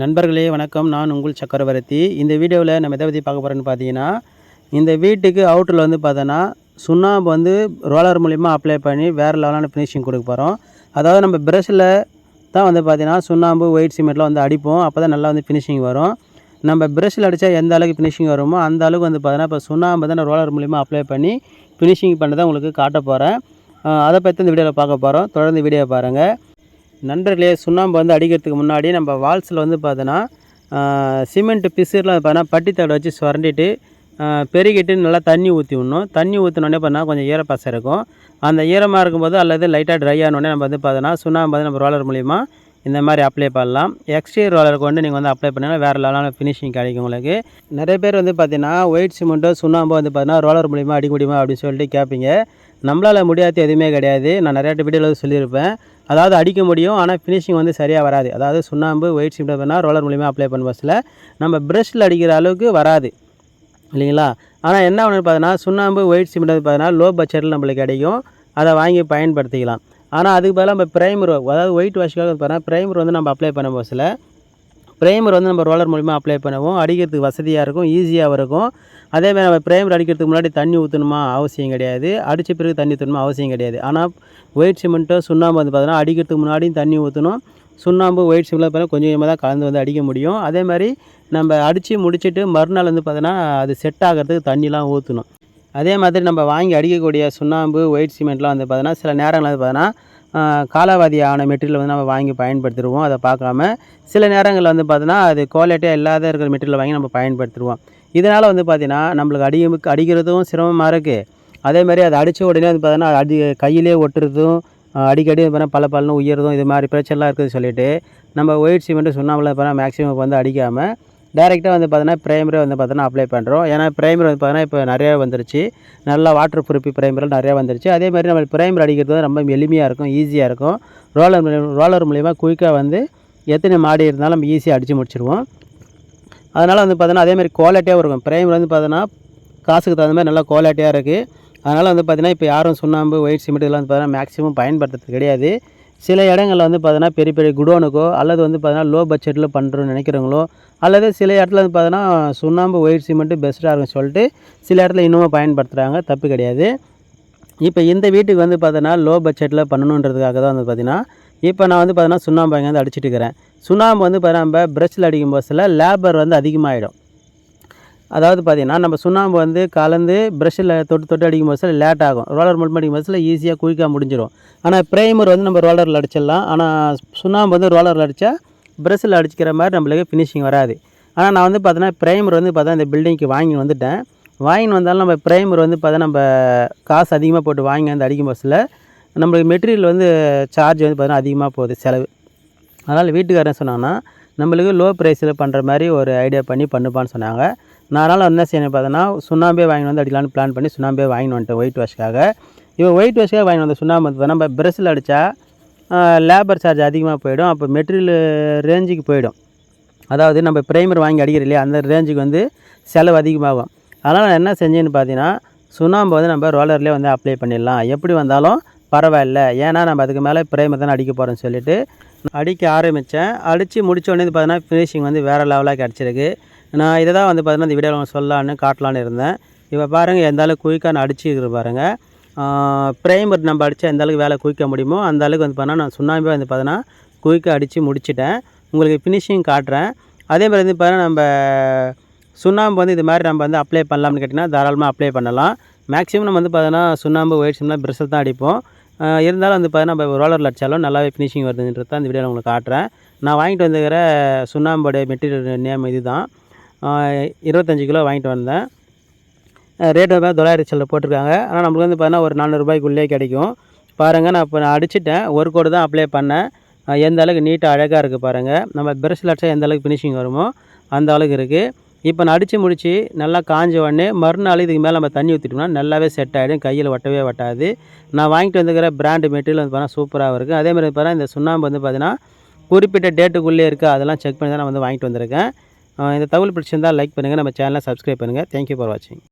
நண்பர்களே வணக்கம். நான் உங்கள் சக்கரவர்த்தி. இந்த வீடியோவில் நம்ம எதை பற்றி பார்க்க போகிறோன்னு பார்த்தீங்கன்னா இந்த வீட்டுக்கு அவுட்டரில் வந்து பார்த்தோன்னா சுண்ணாம்பு வந்து ரோலர் மூலிமா அப்ளை பண்ணி வேறு லெவலான ஃபினிஷிங் கொடுக்க போகிறோம் அதாவது நம்ம ப்ரெஷ்ஷில் தான் வந்து பார்த்தீங்கன்னா சுண்ணாம்பு ஒயிட் சிமெண்ட்லாம் வந்து அடிப்போம். அப்போ தான் நல்லா வந்து ஃபினிஷிங் வரும். நம்ம ப்ரஷில் அடித்தா எந்த அளவுக்கு ஃபினிஷிங் வருமோ அந்த அளவுக்கு வந்து பார்த்தீங்கன்னா இப்போ சுண்ணாம்பு தான் ரோலர் மூலிமா அப்ளை பண்ணி ஃபினிஷிங் பண்ணதை உங்களுக்கு காட்ட போகிறேன் அதை பற்றி இந்த வீடியோவில் பார்க்க போகிறோம் தொடர்ந்து வீடியோ பாருங்கள் நண்பர்களே சுண்ணாம்பு வந்து அடிக்கிறதுக்கு முன்னாடி நம்ம வால்ஸில் வந்து பார்த்தோன்னா சிமெண்ட் பிசுலாம் பார்த்தோன்னா பட்டி வச்சு சுரண்டிட்டு பெருகிட்டு நல்லா தண்ணி ஊற்றி விடணும். தண்ணி ஊற்றினோடனே பார்த்தா கொஞ்சம் ஈரப்பசை இருக்கும். அந்த ஈரமாக இருக்கும்போது அல்லது லைட்டாக ட்ரை ஆனோடனே நம்ம வந்து பார்த்தோன்னா சுண்ணாம்பு வந்து நம்ம ரோலர் மூலிமா இந்த மாதிரி அப்ளை பண்ணலாம். எக்ஸ்டீரியர் ரோலருக்கு வந்து நீங்கள் வந்து அப்ளை பண்ணிங்கன்னா வேறு லெவலான ஃபினிஷிங் கிடைக்கும் உங்களுக்கு. நிறைய பேர் வந்து பார்த்தீங்கன்னா ஒயிட் சிமெண்ட்டோ சுண்ணாம்போ வந்து பார்த்தீங்கன்னா ரோலர் மூலிமா அடிக்க முடியுமா அப்படின்னு சொல்லிட்டு கேட்பீங்க. நம்மளால் முடியாது எதுவுமே கிடையாது. நான் நிறையா வீடியோவில் சொல்லியிருப்பேன். அதாவது அடிக்க முடியும் ஆனால் ஃபினிஷிங் வந்து சரியாக வராது. அதாவது சுண்ணாம்பு ஒயிட் சிமெண்ட் பண்ணால் ரோலர் மூலிமா அப்ளை பண்ண பஸ்ஸில் நம்ம ப்ரஷில் அடிக்கிற அளவுக்கு வராது. இல்லைங்களா? ஆனால் என்ன ஒன்று பார்த்தீங்கன்னா சுண்ணாம்பு ஒயிட் சிமெண்ட் வந்து பார்த்தீங்கன்னா லோ பட்ஜெட்டில் நம்மளுக்கு கிடைக்கும். அதை வாங்கி பயன்படுத்திக்கலாம். ஆனால் அதுக்கு பதிலாக நம்ம ப்ரைமர் அதாவது ஒயிட் வாஷ்க்காக பார்த்தீங்கன்னா ப்ரைமர் வந்து நம்ம அப்ளை பண்ண பஸ்ஸில் ப்ரைமர் வந்து நம்ம ரோலர் மூலிமா அப்ளை பண்ணுவோம். அடிக்கிறதுக்கு வசதியாக இருக்கும் ஈஸியாகவும் இருக்கும். அதேமாதிரி நம்ம ப்ரைமர் அடிக்கிறதுக்கு முன்னாடி தண்ணி ஊற்றணுமா அவசியம் கிடையாது. அடித்த பிறகு தண்ணி ஊற்றணுமா அவசியம் கிடையாது. ஆனால் ஒயிட் சிமெண்ட்டோ சுண்ணாம்பு வந்து பார்த்தோன்னா அடிக்கிறதுக்கு முன்னாடியும் தண்ணி ஊற்றணும் சுண்ணாம்பு ஒயிட் சிமெண்ட்டில் பார்த்தா கொஞ்சம் கொஞ்சமாக தான் கலந்து வந்து அடிக்க முடியும். அதே மாதிரி நம்ம அடித்து முடிச்சுட்டு மறுநாள் வந்து பார்த்தோன்னா அது செட் ஆகிறதுக்கு தண்ணிலாம் ஊற்றணும் அதே மாதிரி நம்ம வாங்கி அடிக்கக்கூடிய சுண்ணாம்பு ஒயிட் சிமெண்ட்லாம் வந்து பார்த்தோன்னா சில நேரங்களில் வந்து பார்த்தோன்னா காலாவதி ஆன மெட்டீரியல் வந்து நம்ம வாங்கி பயன்படுத்திடுவோம். அதை பார்க்காம சில நேரங்களில் வந்து பார்த்தீங்கன்னா அது குவாலிட்டியாக இல்லாத இருக்கிற மெட்டீரியல் வாங்கி நம்ம பயன்படுத்திடுவோம். இதனால் வந்து பார்த்திங்கன்னா நம்மளுக்கு அடிக்க அடிக்கிறதும் சிரமமாக இருக்குது அதே மாதிரி அதை அடித்த உடனே வந்து பார்த்தீங்கன்னா அடி கையிலே ஒட்டுறதும் அடிக்கடி பார்த்தீங்கன்னா பல பலனும் உயர்றதும் இது மாதிரி பிரச்சனைலாம் இருக்குது சொல்லிட்டு நம்ம ஒயிட் சிமெண்ட்டு சுண்ணாம்பில் பார்த்தீங்கன்னா மேக்ஸிமம் வந்து அடிக்காமல் டேரெக்டாக வந்து பார்த்தீங்கன்னா ப்ரைமரி வந்து பார்த்தீங்கன்னா அப்ளை பண்ணுறோம் ஏன்னா ப்ரைமர் வந்து பார்த்தீங்கன்னா இப்போ நிறையா வந்துருச்சு. நல்லா வாட்டர் ப்ரூஃபி ப்ரைமரில் நிறையா வந்துருச்சு. அதே மாதிரி நம்ம ப்ரைமர் அடிக்கிறது ரொம்ப எளிமையாக இருக்கும் ஈஸியாக இருக்கும். ரோலர் ரோலர் மூலிமா குயிக்காக வந்து எத்தனை மாடி இருந்தாலும் நம்ம ஈஸியாக அடித்து முடிச்சிடுவோம் அதனால் வந்து பார்த்தீங்கன்னா அதே மாதிரி குவாலிட்டியாகவும் இருக்கும் ப்ரைமர் வந்து பார்த்தீங்கன்னா காசுக்கு தகுந்த மாதிரி நல்லா குவாலிட்டியாக இருக்குது அதனால் வந்து பார்த்தீங்கன்னா இப்போ யாரும் சுண்ணாம்பு ஒயிட் சிமெண்ட் இதெல்லாம் வந்து பார்த்தீங்கன்னா மேக்ஸிமம் பயன்படுத்துறது கிடையாது. சில இடங்களில் வந்து பார்த்தீங்கன்னா பெரிய பெரிய குடோனுக்கோ அல்லது வந்து பார்த்தீங்கன்னா லோ பட்ஜெட்டில் பண்ணுறோன்னு நினைக்கிறவங்களோ அல்லது சில இடத்துல வந்து பார்த்தீங்கன்னா சுண்ணாம்பு ஒயிட் சிமெண்ட்டு பெஸ்ட்டாக இருக்குன்னு சொல்லிட்டு சில இடத்துல இன்னமும் பயன்படுத்துகிறாங்க தப்பு கிடையாது. இப்போ இந்த வீட்டுக்கு வந்து பார்த்தீங்கன்னா லோ பட்ஜெட்டில் பண்ணணுன்றதுக்காக தான் வந்து பார்த்திங்கன்னா இப்போ நான் வந்து பார்த்தீங்கன்னா சுண்ணாம்பு அங்கே வந்து அடிச்சிட்டு இருக்கிறேன். சுண்ணாம்பு வந்து பார்த்தீங்கன்னா நம்ம ப்ரஷில் அடிக்கும் போதில் லேபர் வந்து அதிகமாகிடும் அதாவது பார்த்தீங்கன்னா நம்ம சுண்ணாம்பு வந்து கலந்து ப்ரஷ்ஷில் தொட்டு தொட்டு அடிக்கும் போதில் லேட் ஆகும். ரோலர் மட்டும் அடிக்கும் போதில் ஈஸியாக குயிக்காக முடிஞ்சிடும் ஆனால் ப்ரைமர் வந்து நம்ம ரோலரில் அடிச்சிடலாம். ஆனால் சுண்ணாம்பு வந்து ரோலரில் அடித்தா ப்ரஷ்ஷில் அடிச்சிக்கிற மாதிரி நம்மளுக்கு ஃபினிஷிங் வராது. ஆனால் நான் வந்து பார்த்தீங்கன்னா ப்ரைமர் வந்து பார்த்தா இந்த பில்டிங்க்கு வாங்கி வந்துட்டேன். வாங்கி வந்தாலும் நம்ம ப்ரைமர் வந்து பார்த்தா நம்ம காசு அதிகமாக போட்டு வாங்கி வந்து அடிக்கும் பஸ்ஸில் நம்மளுக்கு மெட்டீரியல் வந்து சார்ஜ் வந்து பார்த்தீங்கன்னா அதிகமாக போகுது செலவு. அதனால் வீட்டுக்காரன் சொன்னாங்கன்னா நம்மளுக்கு லோ ப்ரைஸில் பண்ணுற மாதிரி ஒரு ஐடியா பண்ணி பண்ணுப்பான்னு சொன்னாங்க. நான் அதனால் என்ன செய்யணும் பார்த்தோன்னா சுண்ணாம்பே வாங்கி வந்து அடிக்கலான்னு பிளான் பண்ணி சுண்ணாம்பே வாங்கி வந்துட்டேன் ஒயிட் வாஷ்க்காக இவன் ஒயிட் வாஷ்க்காக வாங்கி வந்த சுண்ணாம்பு வந்து நம்ம ப்ரெஷ்ஷில் அடித்தா லேபர் சார்ஜ் அதிகமாக போயிடும். அப்போ மெட்டீரியல் ரேஞ்சுக்கு போயிடும். அதாவது நம்ம ப்ரைமர் வாங்கி அடிக்கிற இல்லையா அந்த ரேஞ்சுக்கு வந்து செலவு அதிகமாகும். அதனால் நான் என்ன செஞ்சேன்னு பார்த்தீங்கன்னா சுண்ணாம்பு வந்து நம்ம ரோலர்லேயே வந்து அப்ளை பண்ணிடலாம். எப்படி வந்தாலும் பரவாயில்ல. ஏன்னா நம்ம அதுக்கு மேலே ப்ரைமர் தானே அடிக்க போகிறோம்னு சொல்லிட்டு அடிக்க ஆரம்பித்தேன் அடித்து முடிச்ச உடனே பார்த்தீங்கன்னா ஃபினிஷிங் வந்து வேறு லெவலாக கிடச்சிருக்கு. நான் இதை தான் வந்து பார்த்தீங்கன்னா இந்த வீடியோவில் சொல்லலான்னு காட்டலான்னு இருந்தேன். இப்போ பாருங்கள் எந்த அளவுக்கு குயிக்காக நான் அடிச்சுக்கிற பாருங்கள் ப்ரைமர் நம்ம அடித்தா எந்த அளவுக்கு வேலை குயிக்க முடியுமோ அந்த அளவுக்கு வந்து பார்த்தீங்கன்னா நான் சுண்ணாம்பே வந்து பார்த்தீங்கன்னா குயிக்காக அடித்து முடிச்சிட்டேன். உங்களுக்கு ஃபினிஷிங் காட்டுறேன். அதே மாதிரி வந்து பார்த்தீங்கன்னா நம்ம சுண்ணாம்பு வந்து இது மாதிரி நம்ம வந்து அப்ளை பண்ணலாம்னு கேட்டிங்கன்னா தாராளமாக அப்ளை பண்ணலாம். மேக்ஸிமம் நம்ம வந்து பார்த்தீங்கன்னா சுண்ணாம்பு ஒயிட் சிம்லாம் தான் அடிப்போம். இருந்தாலும் வந்து பார்த்தீங்கன்னா நம்ம ரோலரில் அடித்தாலும் நல்லாவே ஃபினிஷிங் வருதுன்றது தான் இந்த வீடியோவில் உங்களுக்கு காட்டுறேன். நான் வாங்கிட்டு வந்துக்கிற சுண்ணாம்போடைய மெட்டீரியல் நேம் இது தான் இருபத்தஞ்சி கிலோ வாங்கிட்டு வந்தேன். ரேட் வந்து தொள்ளாயிரத்தி சில்லரை போட்டிருக்காங்க. ஆனால் நம்மளுக்கு வந்து பார்த்தீங்கன்னா ஒரு நானூறுபாய்க்குள்ளே கிடைக்கும். பாருங்கள் நான் இப்போ நான் அடிச்சிட்டேன். ஒரு கோடு தான் அப்ளை பண்ணேன். எந்த அளவுக்கு நீட்டாக அழகாக இருக்குது பாருங்கள் நம்ம ப்ரஷில் அடித்தா எந்த அளவுக்கு ஃபினிஷிங் வருமோ அந்த அளவுக்கு இருக்குது இப்போ நான் அடித்து முடித்து நல்லா காஞ்ச உடனே மறுநாள் இதுக்கு மேலே நம்ம தண்ணி ஊற்றிட்டோம்னா நல்லாவே செட் ஆகிடும் கையில் ஒட்டவே ஒட்டாது. நான் வாங்கிட்டு வந்துக்கிற பிராண்டு மெட்டீரியல் வந்து பார்த்தீங்கன்னா சூப்பராக இருக்குது அதே மாதிரி பார்த்தீங்கன்னா இந்த சுண்ணாம்பு வந்து பார்த்தீங்கன்னா குறிப்பிட்ட டேட்டுக்குள்ளே இருக்குது அதெல்லாம் செக் பண்ணி தான் நான் வந்து வாங்கிட்டு வந்திருக்கேன். இந்த தகவல் பிடிச்சிருந்தால் லைக் பண்ணுங்கள் நம்ம சேனலை சப்ஸ்கிரைப் பண்ணுங்கள் தேங்க்யூ ஃபார் வாட்சிங்